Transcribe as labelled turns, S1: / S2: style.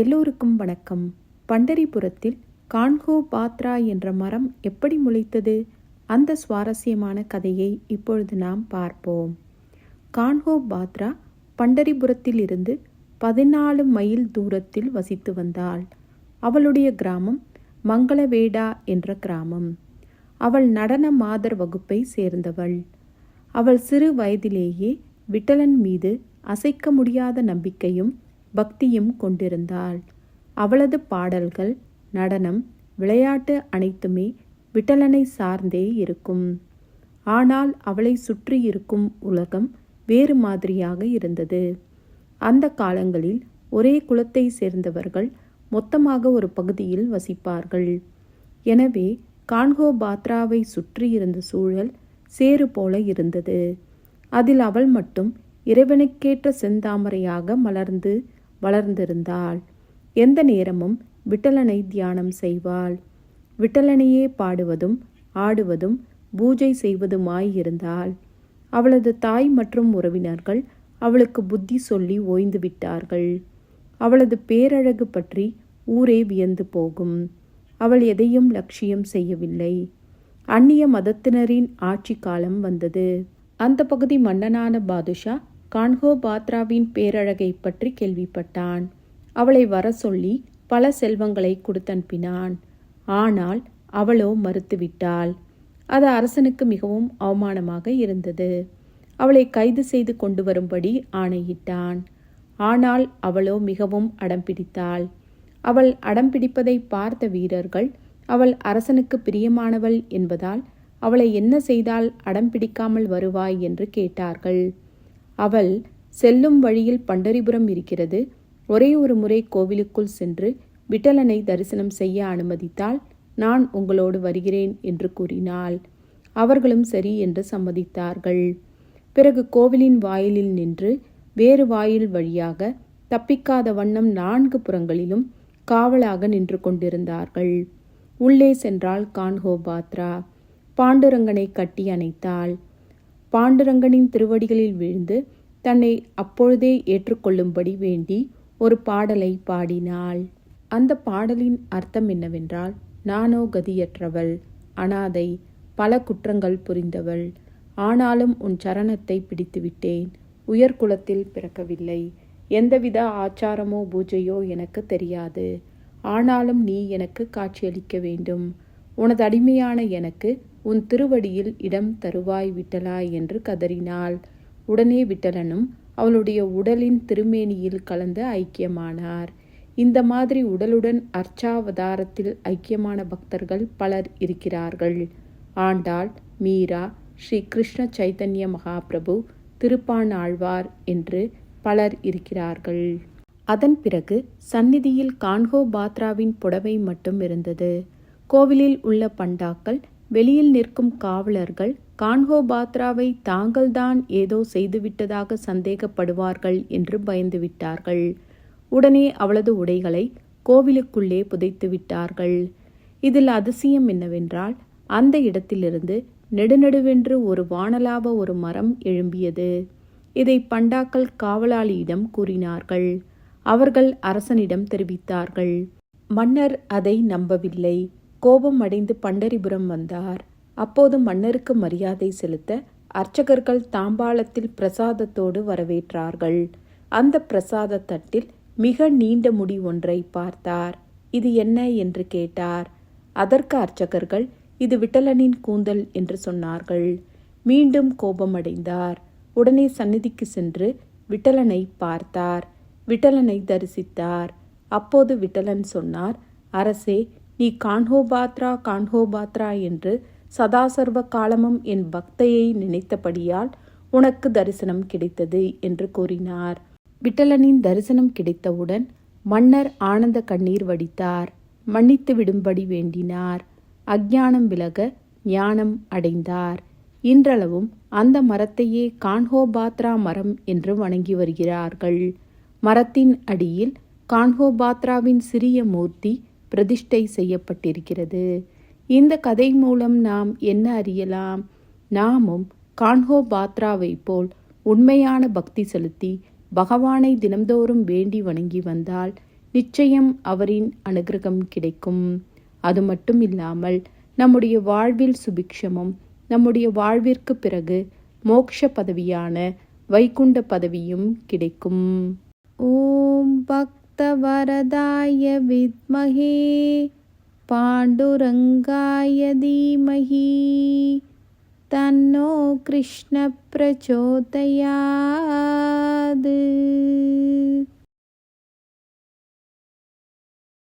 S1: எல்லோருக்கும் வணக்கம். பண்டரிபுரத்தில் கான்கோ பாத்ரா என்ற மரம் எப்படி முளைத்தது? அந்த சுவாரஸ்யமான கதையை இப்பொழுது நாம் பார்ப்போம். கான்கோ பாத்ரா பண்டரிபுரத்தில் இருந்து பதினாலு மைல் தூரத்தில் வசித்து வந்தாள். அவளுடைய கிராமம் மங்களவேடா என்ற கிராமம். அவள் நடன மாதர் வகுப்பை சேர்ந்தவள். அவள் சிறு வயதிலேயே விட்டலன் மீது அசைக்க முடியாத நம்பிக்கையும் பக்தியும் கொண்டிருந்தாள். அவளது பாடல்கள் நடனம் விளையாட்டு அனைத்துமே விட்டலனை சார்ந்தே இருக்கும். ஆனால் அவளை சுற்றி இருக்கும் உலகம் வேறு மாதிரியாக இருந்தது. அந்த காலங்களில் ஒரே குலத்தை சேர்ந்தவர்கள் மொத்தமாக ஒரு பகுதியில் வசிப்பார்கள். எனவே கான்கோ பாத்ராவை சுற்றி இருந்த சூழல் சேறு போல இருந்தது. அதில் அவள் மட்டும் இறைவனுக்கேற்ற செந்தாமரையாக மலர்ந்து வளர்ந்திருந்தாள். எந்த நேரமும் விட்டலனை தியானம் செய்வாள். விட்டலனையே பாடுவதும் ஆடுவதும் பூஜை செய்வதுமாயிருந்தாள். அவளது தாய் மற்றும் உறவினர்கள் அவளுக்கு புத்தி சொல்லி ஓய்ந்து விட்டார்கள் அவளது பேரழகு பற்றி ஊரே வியந்து போகும். அவள் எதையும் லட்சியம் செய்யவில்லை. அந்நிய மதத்தினரின் ஆட்சி காலம் வந்தது. அந்த பகுதி மன்னனான பாதுஷா கான்கோ பாத்ராவின் பேரழகை பற்றி கேள்விப்பட்டான். அவளை வர சொல்லி பல செல்வங்களை கொடுத்தனுப்பினான் ஆனால் அவளோ மறுத்துவிட்டாள். அது அரசனுக்கு மிகவும் அவமானமாக இருந்தது. அவளை கைது செய்து கொண்டு வரும்படி ஆணையிட்டான். ஆனால் அவளோ மிகவும் அடம்பிடித்தாள் அவள் அடம்பிடிப்பதை பார்த்த வீரர்கள் அவள் அரசனுக்கு பிரியமானவள் என்பதால் அவளை என்ன செய்தால் அடம்பிடிக்காமல் வருவாய்? என்று கேட்டார்கள். அவள் செல்லும் வழியில் பண்டரிபுரம் இருக்கிறது. ஒரே ஒரு முறை கோவிலுக்குள் சென்று விட்டலனை தரிசனம் செய்ய அனுமதித்தால் நான் உங்களோடு வருகிறேன் என்று கூறினாள். அவர்களும் சரி என்று சம்மதித்தார்கள். பிறகு கோவிலின் வாயிலில் நின்று வேறு வாயில் வழியாக தப்பிக்காத வண்ணம் நான்கு புறங்களிலும் காவலாக நின்று கொண்டிருந்தார்கள். உள்ளே சென்றாள் கான்ஹோபாத்ரா. பாண்டுரங்கனை கட்டி அணைத்தாள். பாண்டுரங்கனின் திருவடிகளில் விழுந்து தன்னை அப்பொழுதே ஏற்றுக்கொள்ளும்படி வேண்டி ஒரு பாடலை பாடினாள். அந்த பாடலின் அர்த்தம் என்னவென்றால் நானோ கதியற்றவள் அனாதை பல குற்றங்கள் புரிந்தவள். ஆனாலும் உன் சரணத்தை பிடித்துவிட்டேன் உயர்குலத்தில் பிறக்கவில்லை. எந்தவித ஆச்சாரமோ பூஜையோ எனக்கு தெரியாது. ஆனாலும் நீ எனக்கு காட்சியளிக்க வேண்டும். உனது அடிமையான எனக்கு உன் திருவடியில் இடம் தருவாய் விட்டலாய் என்று கதறினாள். உடனே விட்டலனும் அவளுடைய உடலின் திருமேனியில் கலந்து ஐக்கியமானார். இந்த மாதிரி உடலுடன் அர்ச்சாவதாரத்தில் ஐக்கியமான பக்தர்கள் பலர் இருக்கிறார்கள். ஆண்டாள் மீரா ஸ்ரீ கிருஷ்ண சைத்தன்ய மகாபிரபு திருப்பான் ஆழ்வார் என்று பலர் இருக்கிறார்கள். அதன் பிறகு சந்நிதியில் கான்கோ பாத்ராவின் புடவை மட்டும் இருந்தது. கோவிலில் உள்ள பண்டாக்கள் வெளியில் நிற்கும் காவலர்கள் கான்ஹோ பாத்ராவை தாங்கள்தான் ஏதோ செய்துவிட்டதாக சந்தேகப்படுவார்கள் என்று பயந்துவிட்டார்கள். உடனே அவளது உடைகளை கோவிலுக்குள்ளே புதைத்து விட்டார்கள் இதில் அதிசயம் என்னவென்றால் அந்த இடத்திலிருந்து நெடுநெடுவென்று ஒரு வானலாவ ஒரு மரம் எழும்பியது. இதை பண்டாக்கள் காவலாளியிடம் கூறினார்கள். அவர்கள் அரசனிடம் தெரிவித்தார்கள் மன்னர் அதை நம்பவில்லை. கோபம் அடைந்து பண்டரிபுரம் வந்தார். அப்போது மன்னருக்கு மரியாதை செலுத்த அர்ச்சகர்கள் தாம்பாளத்தில் பிரசாதத்தோடு வரவேற்றார்கள். அந்த பிரசாத தட்டில் மிக நீண்ட முடி ஒன்றை பார்த்தார். இது என்ன என்று கேட்டார். அதற்கு அர்ச்சகர்கள் இது விட்டலனின் கூந்தல் என்று சொன்னார்கள். மீண்டும் கோபமடைந்தார். உடனே சந்நிதிக்கு சென்று விட்டலனை பார்த்தார். விட்டலனை தரிசித்தார். அப்போது விட்டலன் சொன்னார் அரசே நீ கான்ஹோபாத்ரா கான்ஹோபாத்ரா என்று சதாசர்வ காலமும் என் பக்தையை நினைத்தபடியால் உனக்கு தரிசனம் கிடைத்தது என்று கூறினார். விட்டலனின் தரிசனம் கிடைத்தவுடன் மன்னர் ஆனந்த கண்ணீர் வடித்தார். மன்னித்து விடும்படி வேண்டினார். அஞ்ஞானம் விலக ஞானம் அடைந்தார். இன்றளவும் அந்த மரத்தையே கான்ஹோபாத்ரா மரம் என்று வணங்கி வருகிறார்கள். மரத்தின் அடியில் கான்ஹோபாத்ராவின் சிறிய மூர்த்தி பிரதிஷ்டை செய்யப்பட்டிருக்கிறது. இந்த கதை மூலம் நாம் என்ன அறியலாம்? நாமும் கான்ஹோ பாத்ராவை போல் உண்மையான பக்தி செலுத்தி பகவானை தினம்தோறும் வேண்டி வணங்கி வந்தால் நிச்சயம் அவரின் அனுகிரகம் கிடைக்கும். அது மட்டும் இல்லாமல் நம்முடைய வாழ்வில் சுபிக்ஷமும் நம்முடைய வாழ்விற்கு பிறகு மோக்ஷ பதவியான வைகுண்ட பதவியும் கிடைக்கும். ஓம் பக் वरदाय विद्महे पाण्डुरङ्गाय धीमहि। तन्नो कृष्णप्रचोदयात्